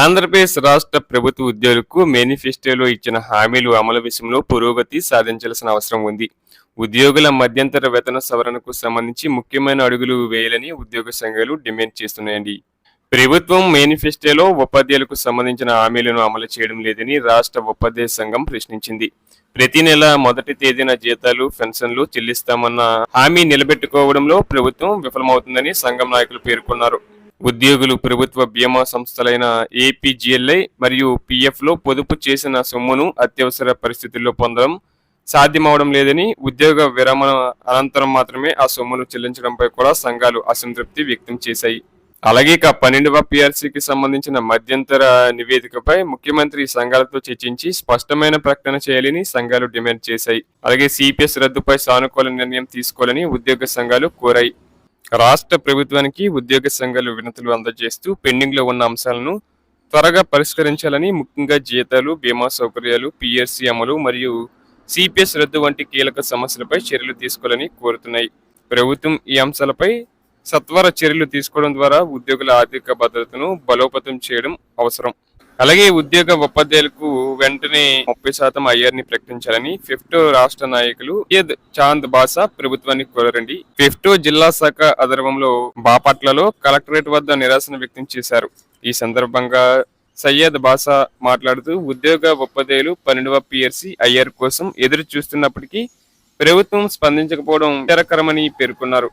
ఆంధ్రప్రదేశ్ రాష్ట్ర ప్రభుత్వ ఉద్యోగులకు మేనిఫెస్టోలో ఇచ్చిన హామీలు అమలు విషయంలో పురోగతి సాధించాల్సిన అవసరం ఉంది. ఉద్యోగుల మధ్యంతర వేతన సవరణకు సంబంధించి ముఖ్యమైన అడుగులు వేయాలని ఉద్యోగ సంఘాలు డిమాండ్ చేస్తున్నాయండి. ప్రభుత్వం మేనిఫెస్టోలో ఉపాధ్యాయులకు సంబంధించిన హామీలను అమలు చేయడం లేదని రాష్ట్ర ఉపాధ్యాయ సంఘం ప్రశ్నించింది. ప్రతి నెల మొదటి తేదీన జీతాలు పెన్షన్లు చెల్లిస్తామన్న హామీ నిలబెట్టుకోవడంలో ప్రభుత్వం విఫలమవుతుందని సంఘం నాయకులు పేర్కొన్నారు. ఉద్యోగులు ప్రభుత్వ బీమా సంస్థలైన ఏపీజీఎల్ఐ మరియు పీఎఫ్లో పొదుపు చేసిన సొమ్మును అత్యవసర పరిస్థితుల్లో పొందడం సాధ్యమవడం లేదని ఉద్యోగ విరమణ అనంతరం మాత్రమే ఆ సొమ్మును చెల్లించడంపై కూడా సంఘాలు అసంతృప్తి వ్యక్తం చేశాయి. అలాగే ఇక పన్నెండవ పిఆర్సీకి సంబంధించిన మధ్యంతర నివేదికపై ముఖ్యమంత్రి సంఘాలతో చర్చించి స్పష్టమైన ప్రకటన చేయాలని సంఘాలు డిమాండ్ చేశాయి. అలాగే సిపిఎస్ రద్దుపై సానుకూల నిర్ణయం తీసుకోవాలని ఉద్యోగ సంఘాలు కోరాయి. రాష్ట్ర ప్రభుత్వానికి ఉద్యోగ సంఘాలు వినతులు అందజేస్తూ పెండింగ్లో ఉన్న అంశాలను త్వరగా పరిష్కరించాలని ముఖ్యంగా జీతాలు బీమా సౌకర్యాలు పిఎస్సి అమలు మరియు సిపిఎస్ రద్దు వంటి కీలక సమస్యలపై చర్యలు తీసుకోవాలని కోరుతున్నాయి. ప్రభుత్వం ఈ అంశాలపై సత్వర చర్యలు తీసుకోవడం ద్వారా ఉద్యోగుల ఆర్థిక భద్రతను బలోపేతం చేయడం అవసరం. అలాగే ఉద్యోగ ఉపాధ్యాయులకు వెంటనే ముప్పై శాతం ఐఆర్ని ప్రకటించాలని ఫిఫ్టో రాష్ట్ర నాయకులు ఎద్ చాంద్ బాసా ప్రభుత్వాన్ని కోరారండి. ఫిఫ్టో జిల్లా శాఖ ఆధర్వంలో బాపట్లలో కలెక్టరేట్ వద్ద నిరాశన వ్యక్తం చేశారు. ఈ సందర్భంగా సయ్యద్ బాసా మాట్లాడుతూ ఉద్యోగ ఉపాధ్యాయులు పన్నెండవ పిఎస్సి ఐఆర్ కోసం ఎదురు చూస్తున్నప్పటికీ ప్రభుత్వం స్పందించకపోవడం విచారకరమని పేర్కొన్నారు.